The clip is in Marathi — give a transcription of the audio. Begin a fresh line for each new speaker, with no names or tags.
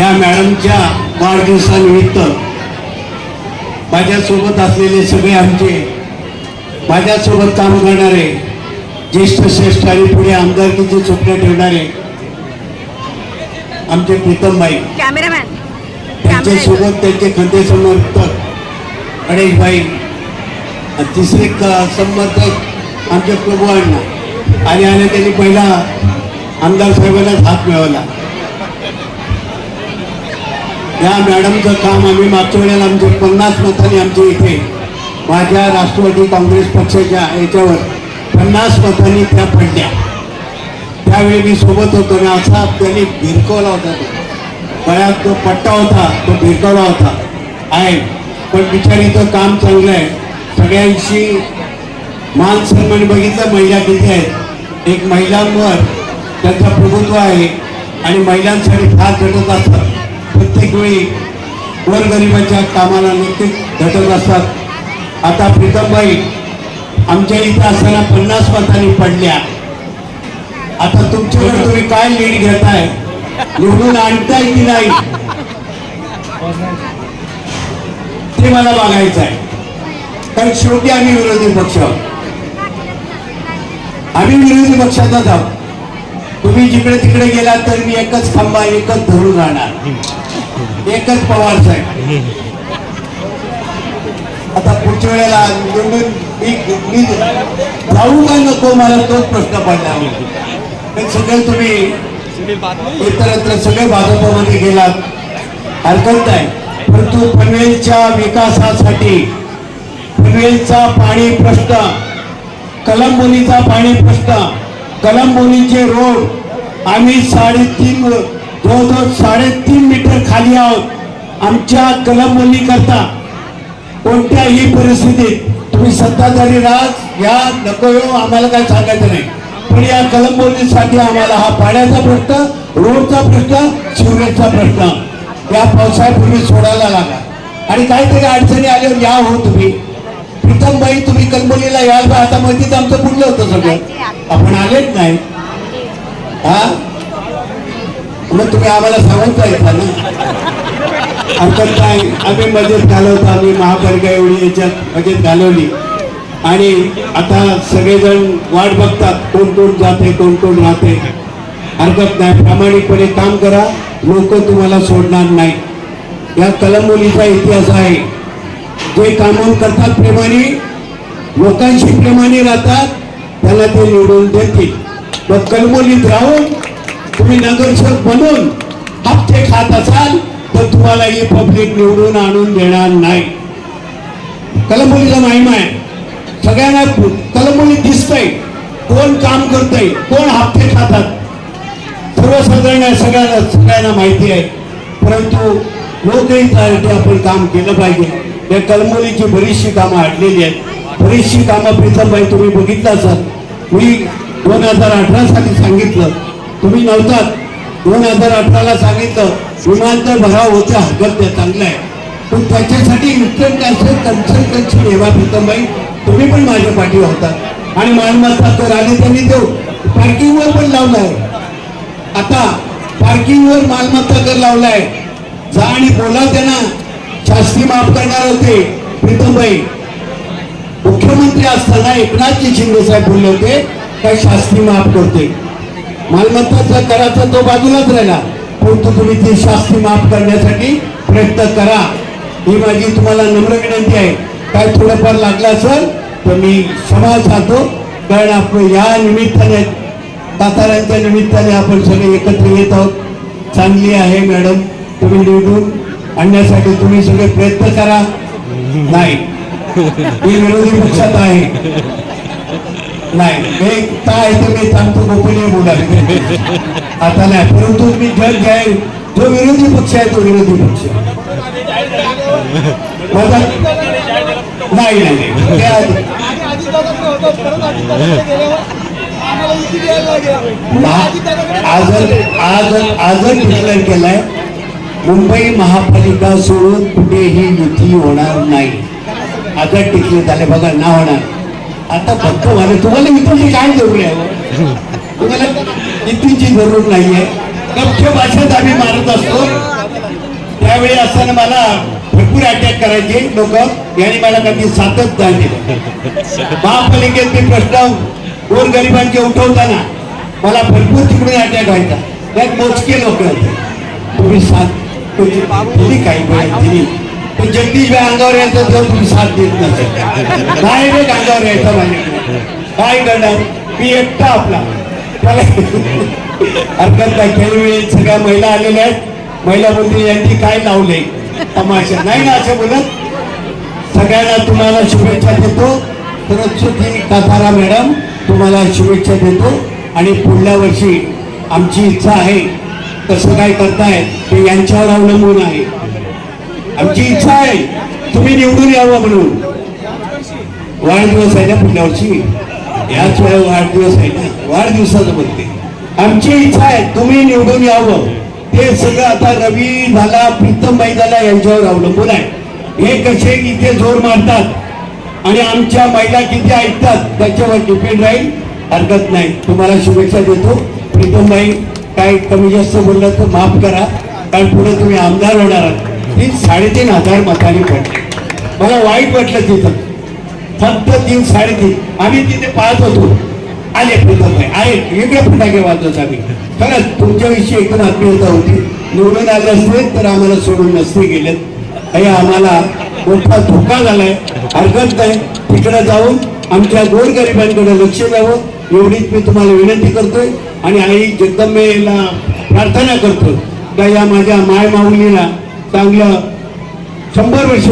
या मॅडमच्या वाढदिवसानिमित्त माझ्यासोबत असलेले सगळे आमचे माझ्यासोबत काम करणारे ज्येष्ठ श्रेष्ठ आणि पुढे आमदारकीचे स्वप्न ठेवणारे आमचे प्रीतमबाई
कॅमेरामॅन.
त्यांच्यासोबत त्यांचे खंदे समर्थक गणेशभाई आणि तिसरे समर्थक आमचे प्रभू अण्णा. आणि आले त्यांनी पहिला आमदार साहेबांनाच हात मिळवला. या मॅडमचं काम आम्ही मागच्या वेळेला आमचे पन्नास मतांनी आमच्या इथे माझ्या राष्ट्रवादी काँग्रेस पक्षाच्या याच्यावर पन्नास मतांनी त्या पडल्या. त्यावेळी मी सोबत होतो आणि असा त्यांनी भिरकवला होता तो. गळ्यात जो पट्टा होता तो भिरकवला होता. आहे. पण बिचारीचं काम चांगलं आहे. सगळ्यांशी मान सन्मान बघितलं महिला किती आहेत. एक महिलांवर त्यांचं प्रभुत्व आहे आणि महिलांसाठी फार झटत असतात. प्रत्येक वेळी गोरगरिबाच्या कामाला नक्कीच झटत असतात. आता प्रीतमबाई आमच्या इथं असताना पन्नास मतांनी पडल्या. आता तुमच्याकडे तुम्ही काय लीड घेताय? निवडून आणताय की नाही? ते मला बघायचं आहे कारण शेवटी आम्ही विरोधी पक्ष. आम्ही विरोधी पक्षातच आहोत. तुम्ही जिकडे तिकडे गेलात तर मी एकच खांबा एकच धरून राहणार. एकच पवार साहेब. आता पुढच्या वेळेला मी मी जाऊ का नको? मला तोच प्रश्न पडला. सगळे तुम्ही इतरत्र सगळे भाजपमध्ये गेलात. हरकत नाही. परंतु पनवेलच्या विकासासाठी पनवेलचा पाणी प्रश्न कलंबोलीचा पाणी प्रश्न कलंबोलीचे रोड आम्ही साडेतीन जवळजवळ साडेतीन मीटर खाली आहोत. आमच्या कलमबंदी करता कोणत्याही परिस्थितीत तुम्ही सत्ताधारी राज या नको येऊ आम्हाला काय सांगायचं नाही. पण या कलमबंदीसाठी आम्हाला हा पाण्याचा प्रश्न रोडचा प्रश्न शिवरेजचा प्रश्न. या पावसाळ्यापूर्वी सोडायला लागा. आणि काहीतरी अडचणी आल्यावर या हो तुम्ही. प्रीतमबाई तुम्ही कलंबोलीला याल बा आता मधीच आमचं बुडलं होतं सगळं. आपण आलेच नाही. हा? मग तुम्ही आम्हाला सांगून येता ना हरकत नाही आम्ही मजेत घालवतो आम्ही महापालिका एवढी याच्यात मजेत घालवली. आणि आता सगळेजण वाट बघतात कोण कोण जाते कोण कोण राहते. हरकत नाही प्रामाणिकपणे काम करा लोक तुम्हाला सोडणार नाही. या कलमोलीचा इतिहास आहे. जे कामं करतात प्रेमाने लोकांशी प्रेमाने राहतात त्याला ते निवडून देतील. मग कलमोलीत राहून तुम्ही नगरसेवक म्हणून हप्ते खात असाल तर तुम्हाला ही पब्लिक निवडून आणून देणार नाही. कलमोलीचा महिमा आहे. सगळ्यांना कलमोली दिसतंय. कोण काम करतंय कोण हप्ते खातात. सर्वसाधारण आहे, सगळ्यांना सगळ्यांना माहिती आहे. परंतु लोकहितासाठी आपण काम केलं पाहिजे. या कलमोलीची बरीचशी कामं अडलेली आहेत. बरीचशी कामं प्रीतमबाई तुम्ही बघितलं असाल. मी दोन हजार अठरा साली सांगितलं. तुम्ही नव्हतात. दोन हजार अठराला सांगितलं विमानतळ भराव होतं हरकत नाही चांगलं आहे. पण त्याच्यासाठी इन्स्टंट असेल कन्सल्टन्सी हेवा प्रीतमबाई तुम्ही पण माझ्या पाठीवर होता. आणि मालमत्ता तर आले त्यांनी तो पार्किंगवर पण लावला आहे. आता पार्किंगवर मालमत्ता कर लावलाय जा आणि बोला त्यांना. शास्त्री माफ करणार होते प्रीतमबाई. मुख्यमंत्री असताना एकनाथजी शिंदे साहेब बोलले होते काय शास्त्री माफ करते? मालमत्ताच्या कराचा तो बाजूलाच राहिला. परंतु तुम्ही ती शास्ती माफ करण्यासाठी प्रयत्न करा. ही माझी तुम्हाला नम्र विनंती आहे. काय थोडंफार लागलं असेल तर मी क्षमा चाहतो. कारण आपण या निमित्ताने साताऱ्यांच्या निमित्ताने आपण सगळे एकत्र येत आहोत. चांगली आहे मॅडम. तुम्ही निवडून आणण्यासाठी तुम्ही सगळे प्रयत्न करा. नाही. मी विरोधी पक्षात आहे. नाही मी काय ते मी सांगतो गोपनीय बोलावे आता नाही परंतु मी जग आहे जो विरोधी पक्ष आहे तो विरोधी पक्ष माझा नाही नाही आज आज आजच डिक्लेअर केलाय मुंबई महापालिका सोडून कुठेही युती होणार नाही. आजच डिक्लेअर झाले बघा ना होणार. आता फक्त मला तुम्हाला युतीची काय जरूर आहे हो? तुम्हाला इथूनची जरूर नाहीये. गप्प भाषेत आम्ही मारत असतो. त्यावेळी असताना मला भरपूर अटॅक करायचे लोक. यांनी मला कधी सातच झाले महापालिकेत मी प्रश्न गोरगरिबांचे उठवताना मला भरपूर तिकडून अटॅक व्हायचा. त्यात मोजके लोक होते. तुम्ही साथ तुमची काही वेळ दिली. पण जगदीश भाई अंगावर यायचं तर तुम्ही साथ देत नसेल डायरेक्ट अंगावर यायचा माझ्याकडे काय करणार? मी एकटा आपला. त्याला हरकत नाही. काही सगळ्या महिला आलेल्या आहेत. महिला मंत्री यांनी काय लावले? तमाशा. नाही ना असं बोलत. सगळ्यांना तुम्हाला शुभेच्छा देतो. सरस्वती काथारा मॅडम तुम्हाला शुभेच्छा देतो. आणि पुढल्या वर्षी आमची इच्छा आहे कसं काय करताय ते यांच्यावर अवलंबून आहे. आमची इच्छा आहे तुम्ही निवडून यावं म्हणून. वाढदिवस आहे ना पुढल्या वर्षी याच वेळेला वाढदिवस आहे ना वाढदिवसाचं बोलते आमची इच्छा आहे तुम्ही निवडून यावं. ते सगळं आता रवी झाला प्रीतमबाई झाला यांच्यावर अवलंबून आहे. हे कसे इथे जोर मारतात आणि आमच्या महिला किती ऐकतात त्याच्यावर डिपेंड राहील. हरकत नाही. तुम्हाला शुभेच्छा देतो. प्रीतमबाई काय कमी जास्त बोललं तर माफ करा. कारण पुढे तुम्ही आमदार होणार आहात. तीन साडेतीन हजार मतांनी पडले. मला वाईट वाटलं तिथं. फक्त तीन साडेतीन. आम्ही तिथे पाहत होतो. आले प्रीतमभाई आहे. वेगळे फटाके वाजवत आम्ही. खरंच तुमच्याविषयी एकदम आत्मीयता होती. निवडून आले असते तर आम्हाला सोडून नसते गेले हे आम्हाला मोठा धोका झालाय. हरकत नाही. तिकडे जाऊन आमच्या गोरगरिबांकडे लक्ष द्यावं. एवढीच मी तुम्हाला विनंती करतोय. आणि आई जगदंबेला प्रार्थना करतो का या माझ्या माय माऊलीला चांगलं शंभर वर्ष